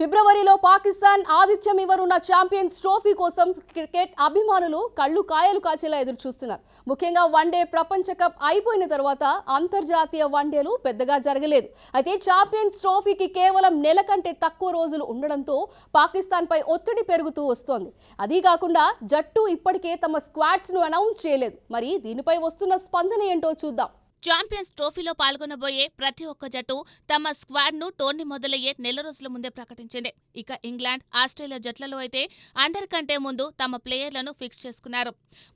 ఫిబ్రవరిలో పాకిస్తాన్ ఆతిథ్యం ఇవ్వనున్న ఛాంపియన్స్ ట్రోఫీ కోసం క్రికెట్ అభిమానులు కళ్ళు కాయలు కాచేలా ఎదురు చూస్తున్నారు ముఖ్యంగా వన్డే ప్రపంచ కప్ అయిపోయిన తర్వాత అంతర్జాతీయ వన్డేలు పెద్దగా జరగలేదు. అయితే ఛాంపియన్స్ ట్రోఫీకి కేవలం నెల కంటే తక్కువ రోజులు ఉండడంతో పాకిస్తాన్పై ఒత్తిడి పెరుగుతూ వస్తోంది. అదీ కాకుండా జట్టు ఇప్పటికే తమ స్క్వాడ్స్ను అనౌన్స్ చేయలేదు. మరి దీనిపై వస్తున్న స్పందన ఏంటో చూద్దాం. ఛాంపియన్స్ ట్రోఫీలో పాల్గొనబోయే ప్రతి ఒక్క జట్టు తమ స్క్వాడ్ను టోర్నీ మొదలయ్యే నెల రోజుల ముందే ప్రకటించింది. ఇక ఇంగ్లాండ్ ఆస్ట్రేలియా జట్లలో అయితే అందరికంటే ముందు తమ ప్లేయర్లను ఫిక్స్ చేసుకున్నారు.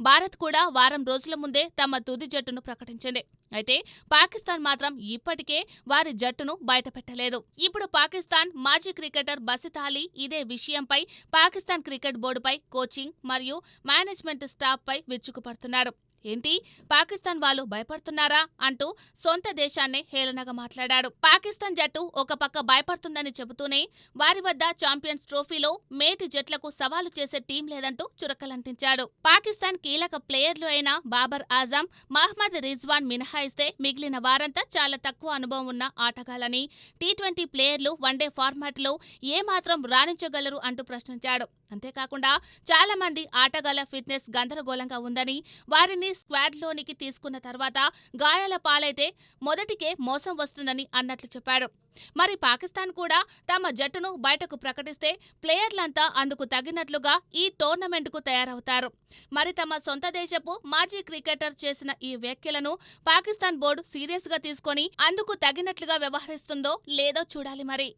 భారత్ కూడా వారం రోజుల ముందే తమ తుది జట్టును ప్రకటించింది. అయితే పాకిస్తాన్ మాత్రం ఇప్పటికే వారి జట్టును బయటపెట్టలేదు. ఇప్పుడు పాకిస్తాన్ మాజీ క్రికెటర్ బసిత్ అలీ ఇదే విషయంపై పాకిస్తాన్ క్రికెట్ బోర్డుపై కోచింగ్ మరియు మేనేజ్మెంట్ స్టాఫ్ పై విరుచుకుపడుతున్నారు. ఏంటి? పాకిస్తాన్ వాళ్ళు భయపడుతున్నారా? అంటూ సొంత దేశాన్నే హేళనగా మాట్లాడాడు. పాకిస్తాన్ జట్టు ఒక పక్క భయపడుతుందని చెబుతూనే వారి వద్ద ఛాంపియన్స్ ట్రోఫీలో మేటి జట్లకు సవాలు చేసే టీం లేదంటూ చురకలంటించాడు. పాకిస్తాన్ కీలక ప్లేయర్లు అయిన బాబర్ ఆజం మహ్మద్ రిజ్వాన్ మినహాయిస్తే మిగిలిన వారంతా చాలా తక్కువ అనుభవం ఉన్న ఆటగాళ్ళని. టీ ట్వంటీ ప్లేయర్లు వన్డే ఫార్మాట్లో ఏమాత్రం రాణించగలరు అంటూ ప్రశ్నించాడు. అంతేకాకుండా చాలా మంది ఆటగాళ్ళ ఫిట్నెస్ గందరగోళంగా ఉందని వారిని స్క్వాడ్లోనికి తీసుకున్న తర్వాత గాయాల పాలైతే మొదటికే మోసం వస్తుందని అన్నట్లు చెప్పాడు మరి పాకిస్తాన్ కూడా తమ జట్టును బయటకు ప్రకటిస్తే ప్లేయర్లంతా అందుకు తగినట్లుగా ఈ టోర్నమెంట్కు తయారవుతారు. మరి తమ సొంత దేశపు మాజీ క్రికెటర్ చేసిన ఈ వ్యాఖ్యలను పాకిస్తాన్ బోర్డు సీరియస్గా తీసుకొని అందుకు తగినట్లుగా వ్యవహరిస్తుందో లేదో చూడాలి మరి.